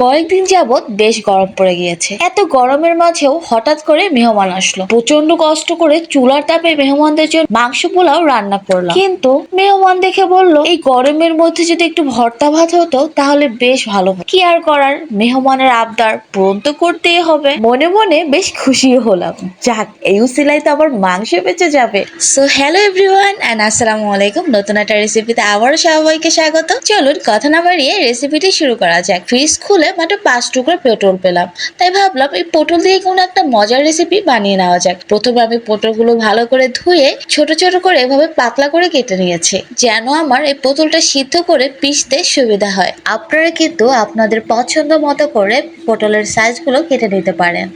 কয়েকদিন যাবৎ বেশ গরম পড়ে গিয়েছে। এত গরমের মাঝেও হঠাৎ করে মেহমান আসলো। প্রচণ্ড কষ্ট করে চুলার তাপে মেহমানদের জন্য মাংস, পোলাও রান্না করলাম। কিন্তু মেহমান দেখে বলল, এই গরমের মধ্যে যদি একটু ভর্তা ভাত হতো, তাহলে বেশ ভালো কি আর করার? মেহমানের আবদার পূরণ তো করতেই হবে। মনে মনে বেশ খুশি হলাম। যাক, এই উসিলাই তো আবার মাংস বেঁচে যাবে। সো হ্যালো এভরিওয়ান অ্যান্ড আসসালামু আলাইকুম। নতুন একটা রেসিপিতে আবারও সবাইকে স্বাগত। চলুন কথা না বাড়িয়ে রেসিপিটি শুরু করা যাক। ফ্রিজ খুলে মাত্র পাঁচ টুকরো পটল পেলাম। তাই ভাবলাম এই পটল দিয়ে কোনো একটা মজার রেসিপি বানিয়ে নেওয়া যাক। প্রথমে আমি পটলগুলো ভালো করে ধুয়ে ছোট ছোট করে এভাবে পাতলা করে কেটে নিয়েছি, যেন আমার এই পটলটা সিদ্ধ করে পিষতে সুবিধা হয়। আপনারা কিন্তু আপনাদের পছন্দ মতো করে পটলের সাইজগুলো কেটে নিতে পারেন।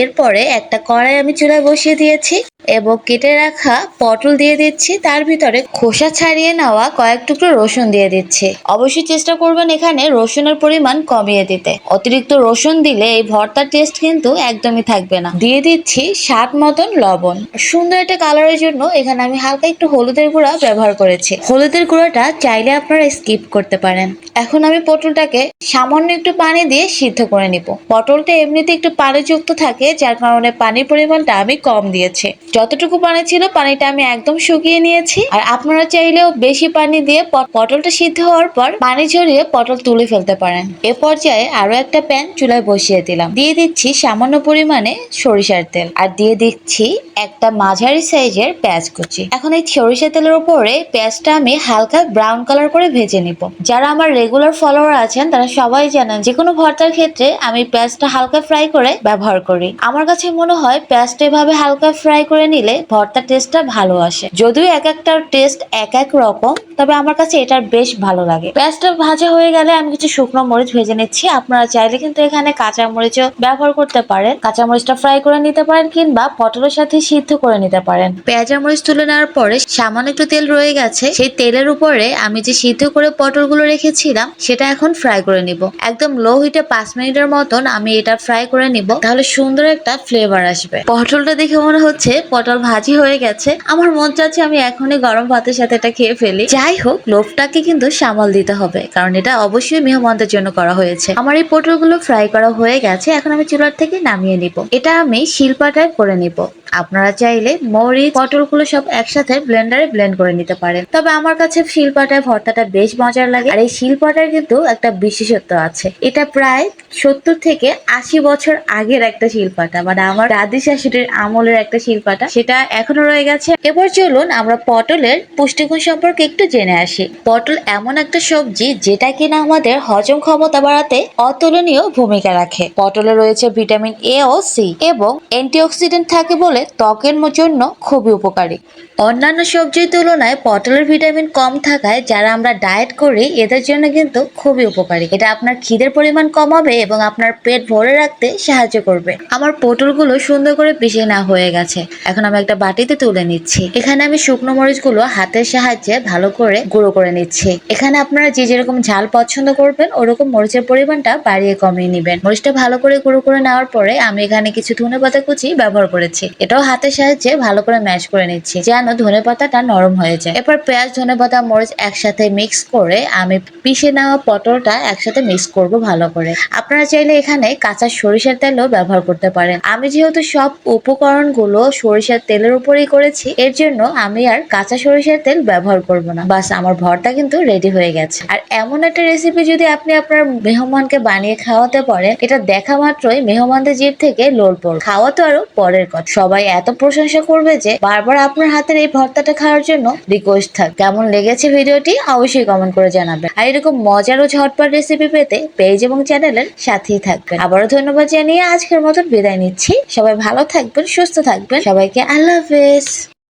এরপরে একটা কড়াই আমি চুলায় বসিয়ে দিয়েছি। এবং কেটে রাখা পটল দিয়ে দিচ্ছি। তার ভিতরে খোসা ছাড়িয়ে নেওয়া কয়েক টুকরো রসুন দিয়ে দিচ্ছি। অবশ্যই চেষ্টা করবেন এখানে রসুনের পরিমাণ কমিয়ে দিতে। অতিরিক্ত রসুন দিলে এই ভর্তার টেস্ট কিন্তু একদমই থাকবে না। দিয়ে দিচ্ছি স্বাদ মতন লবণ। সুন্দর একটা কালারের জন্য এখানে আমি হালকা একটু হলুদের গুঁড়া ব্যবহার করেছি। হলুদের গুঁড়াটা চাইলে আপনারা স্কিপ করতে পারেন। এখন আমি পটলটাকে সামান্য একটু পানি দিয়ে সিদ্ধ করে নিব। পটলটা এমনিতে একটু পানিযুক্ত থাকে, যার কারণে পানির পরিমাণটা আমি কম দিয়েছি। যতটুকু পানি ছিল, পানিটা আমি একদম শুকিয়ে নিয়েছি। আর আপনারা চাইলেও বেশি পানি দিয়ে পটলটা সিদ্ধ হওয়ার পর পানি ঝরিয়ে পটল তুলে ফেলতে পারেন। এ পর্যায়ে আরও একটা প্যান চুলায় বসিয়ে দিলাম। দিয়ে দিচ্ছি সামান্য পরিমাণে সরিষার তেল। আর দিয়ে দিচ্ছি একটা মাঝারি সাইজের পেঁয়াজ কুচি। এখন এই সরিষা তেলের উপরে পেঁয়াজটা আমি হালকা ব্রাউন কালার করে ভেজে নিব। যারা আমার রেগুলার ফলোয়ার আছেন, তারা সবাই জানেন যে কোনো ভর্তার ক্ষেত্রে আমি পেঁয়াজটা হালকা ফ্রাই করে ব্যবহার করি। আমার কাছে মনে হয় পেঁয়াজটা এভাবে হালকা ফ্রাই করে নিলে ভর্তা টেস্টটা ভালো আসে। যদিও এক একটার টেস্ট এক এক রকম, তবে আমার কাছে এটার বেশ ভালো লাগে। পেঁয়াজটা ভাজা হয়ে গেলে আমি কিছু শুকনো মরিচ ভেজে নিচ্ছি। আপনারা চাইলে কিন্তু এখানে কাঁচা মরিচও ব্যবহার করতে পারেন। কাঁচা মরিচটা ফ্রাই করে নিতে পারেন কিংবা পটলের সাথে সিদ্ধ করে নিতে পারেন। পেঁয়াজ মরিচ তুলে নেওয়ার পরে সামান্য একটু তেল রয়ে গেছে। সেই তেলের উপরে আমি যে সিদ্ধ করে পটলগুলো রেখেছিলাম, সেটা এখন ফ্রাই করে নিব। একদম লো হিটে পাঁচ মিনিটের মতন আমি এটা ফ্রাই করে নিব। তাহলে সুন্দর একটা ফ্লেভার আসবে। পটলটা দেখে মনে হচ্ছে পটল ভাজি হয়ে গেছে। আমার মন চাচ্ছে আমি এখনই গরম ভাতের সাথে এটা খেয়ে ফেলি। যাই হোক, লোভটাকে কিন্তু সামাল দিতে হবে, কারণ এটা অবশ্যই মেহমানদের জন্য করা হয়েছে। আমার এই পটলগুলো ফ্রাই করা হয়ে গেছে, এখন আমি চুলার থেকে নামিয়ে নিব। এটা আমি শিলপাটায় করে নিব। আপনারা চাইলে মরিচ, পটলগুলো সব একসাথে ব্লেন্ডারে ব্লেন্ড করে নিতে পারেন। তবে আমার কাছে শিলপাটায় ভর্তাটা বেশ মজার লাগে। আর এই শিলপাটার কিন্তু একটা বিশেষত্ব আছে। এটা প্রায় সত্তর থেকে আশি বছর আগের একটা শিলপাটা। মানে আমার দাদি শাশুড়ির আমলের একটা শিলপাটা। সেটা এখনও রয়ে গেছে। এবার চলুন আমরা পটলের পুষ্টিগুণ সম্পর্কে একটু জেনে আসি। পটল এমন একটা সবজি যেটা কিনা আমাদের হজম ক্ষমতা বাড়াতে অতুলনীয় ভূমিকা রাখে। পটলে রয়েছে ভিটামিন এ ও সি এবং অ্যান্টিঅক্সিডেন্ট থাকে বলে ত্বকের জন্য খুবই উপকারী। অন্যান্য সবজির তুলনায় পটলের ভিটামিন কম থাকায় যারা আমরা ডায়েট করি, এদের জন্য কিন্তু খুবই উপকারী। এটা আপনার খিদের পরিমাণ কমাবে এবং আপনার পেট ভরে রাখতে সাহায্য করবে। আমার পটলগুলো সুন্দর করে পিষে না হয়ে গেছে। এখন আমি একটা বাটিতে তুলে নিচ্ছি। এখানে আমি শুকনো মরিচগুলো হাতের সাহায্যে ভালো করে গুঁড়ো করে নিচ্ছি। এখানে আপনারা যে যেরকম ঝাল পছন্দ করবেন, ওরকম মরিচের পরিমাণটা বাড়িয়ে কমিয়ে নেবেন। মরিচটা ভালো করে গুঁড়ো করে নেওয়ার পরে আমি এখানে কিছু ধনে পাতা কুচি ব্যবহার করেছি। এটাও হাতের সাহায্যে ভালো করে ম্যাশ করে নিচ্ছি, যেন ধনে পাতাটা নরম হয়ে যায়। এরপর পেঁয়াজ, ধনে পাতা, মরিচ একসাথে মিক্স করে আমি পিষে নেওয়া পটলটা একসাথে মিক্স করব ভালো করে। আপনারা চাইলে এখানে কাঁচা সরিষার তেলও ব্যবহার করতে পারেন। আমি যেহেতু সব উপকরণগুলো সরিষার তেলের উপরেই করেছি, এর জন্য আমি আর কাঁচা সরিষার তেল ব্যবহার করব না। বাস, আমার ভরটা কিন্তু রেডি হয়ে গেছে। আর এমন একটা রেসিপি যদি আপনি আপনার মেহমানকে বানিয়ে খাওয়াতে পারেন, এটা দেখা মাত্রই মেহমানদের জিভ থেকে লোল পড় খাওয়া তো আরও পরের কথা। সবাই এত প্রশংসা করবে যে বারবার আপনার হাতের এই ভর্তাটা খাওয়ার জন্য রিকোয়েস্ট থাক। কেমন লেগেছে ভিডিওটি অবশ্যই কমেন্ট করে জানাবেন। আর এরকম মজার ও ঝটপট রেসিপি পেতে পেজ এবং চ্যানেলের সাথেই থাকবেন। আবারও ধন্যবাদ জানিয়ে আজকের মতন বিদায় নিচ্ছি। সবাই ভালো থাকবেন, সুস্থ থাকবেন। সবাইকে আল্লাহ হাফেজ।